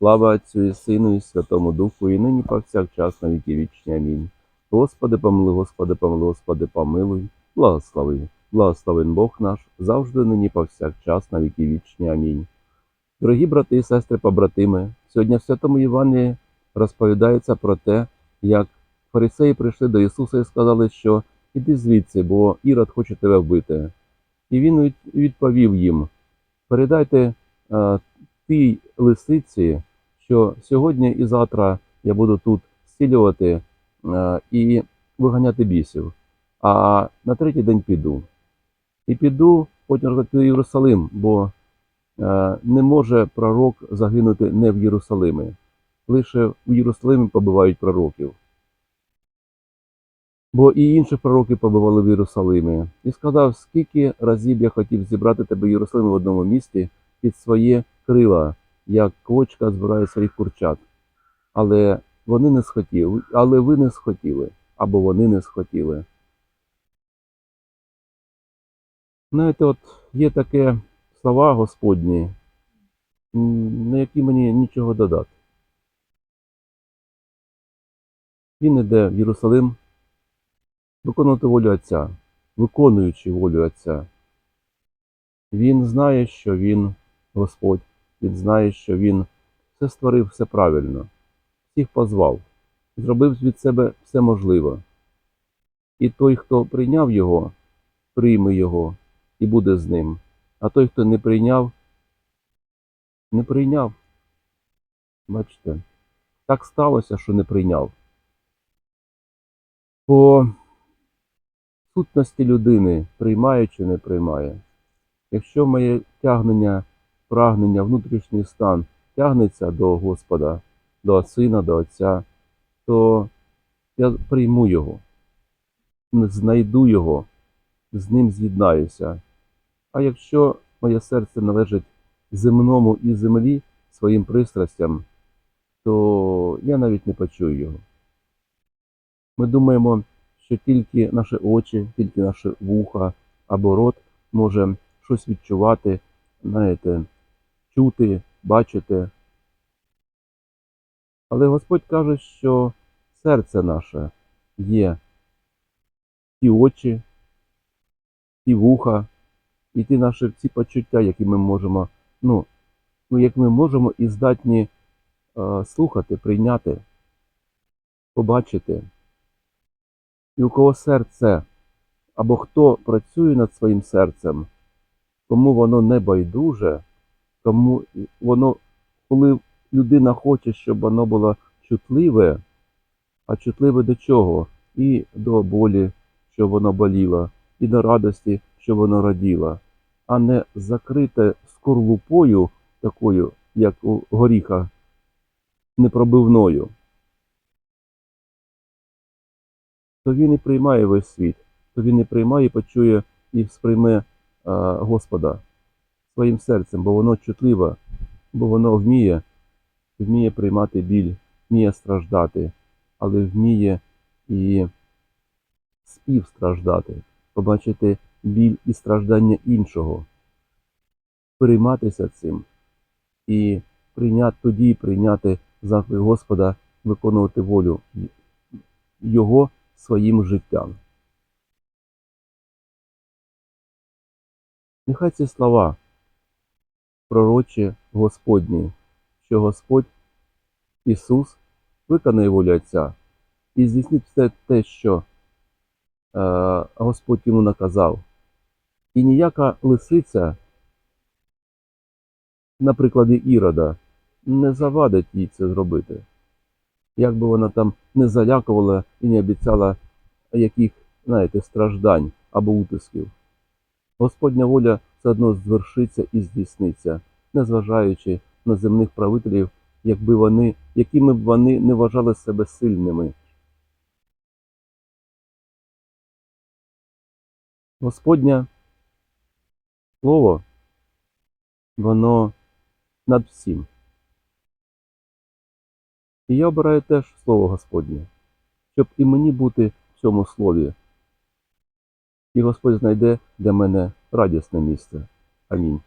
Слава Отцю і Сину, і Святому Духу, і нині повсякчас на віки вічні. Амінь. Господи, помилуй, Господи, помилуй, Господи, помилуй, благослови, благословен Бог наш, завжди нині повсякчас на віки вічні. Амінь. Дорогі брати і сестри, побратими, сьогодні в Святому Євангелії розповідається про те, як фарисеї прийшли до Ісуса і сказали, що іди звідси, бо Ірод хоче тебе вбити. І він відповів їм: передайте е, тій лисиці, що сьогодні і завтра я буду тут зцілювати е, і виганяти бісів, а на третій день піду. І піду потім в Єрусалим, бо е, не може пророк загинути не в Єрусалимі. Лише в Єрусалимі побивають пророків. Бо і інші пророки побивали в Єрусалимі, і сказав, скільки разів я хотів зібрати тебе в Єрусалимі в одному місті під своє крила, як квочка збирає своїх курчат. Але вони не схотіли, але ви не схотіли, або вони не схотіли. Знаєте, от є таке слова Господні, на які мені нічого додати. Він іде в Єрусалим виконувати волю Отця, виконуючи волю Отця. Він знає, що він Господь, він знає, що він все створив все правильно, всіх позвав, зробив від себе все можливе. І той, хто прийняв його, прийме його і буде з ним. А той, хто не прийняв, не прийняв. Бачите, так сталося, що не прийняв. По сутності людини приймає чи не приймає. Якщо моє тягнення, прагнення, внутрішній стан тягнеться до Господа, до Сина, до Отця, то я прийму його, знайду його, з ним з'єднаюся. А якщо моє серце належить земному і землі своїм пристрастям, то я навіть не почую його. Ми думаємо, що тільки наші очі, тільки наші вуха або рот може щось відчувати, знаєте, чути, бачити. Але Господь каже, що серце наше є ті очі, ті вуха, і ті наші ці почуття, які ми можемо, ну, ну як ми можемо і здатні е, слухати, прийняти, побачити. І у кого серце, або хто працює над своїм серцем, кому воно не байдуже, кому воно, коли людина хоче, щоб воно було чутливе, а чутливе до чого? І до болі, щоб воно боліло, і до радості, щоб воно раділо, а не закрите скорлупою, такою, як у горіха, непробивною. то він і приймає весь світ, то він і приймає, і почує і сприйме а, Господа своїм серцем, бо воно чутливе, бо воно вміє, вміє приймати біль, вміє страждати, але вміє і співстраждати, побачити біль і страждання іншого, перейматися цим. І прийняти тоді прийняти заклик Господа, виконувати волю Його своїм життям. Нехай ці слова пророчі Господні, що Господь Ісус виконає волю Отця і здійснить все те, що е, Господь йому наказав. І ніяка лисиця, на прикладі Ірода, не завадить їй це зробити як би вона там не залякувала і не обіцяла яких, знаєте, страждань або утисків. Господня воля все одно звершиться і здійсниться, незважаючи на земних правителів, якби вони, якими б вони не вважали себе сильними. Господнє Слово, воно над всім. І я обираю теж Слово Господнє, щоб і мені бути в цьому слові. І Господь знайде для мене радісне місце. Амінь.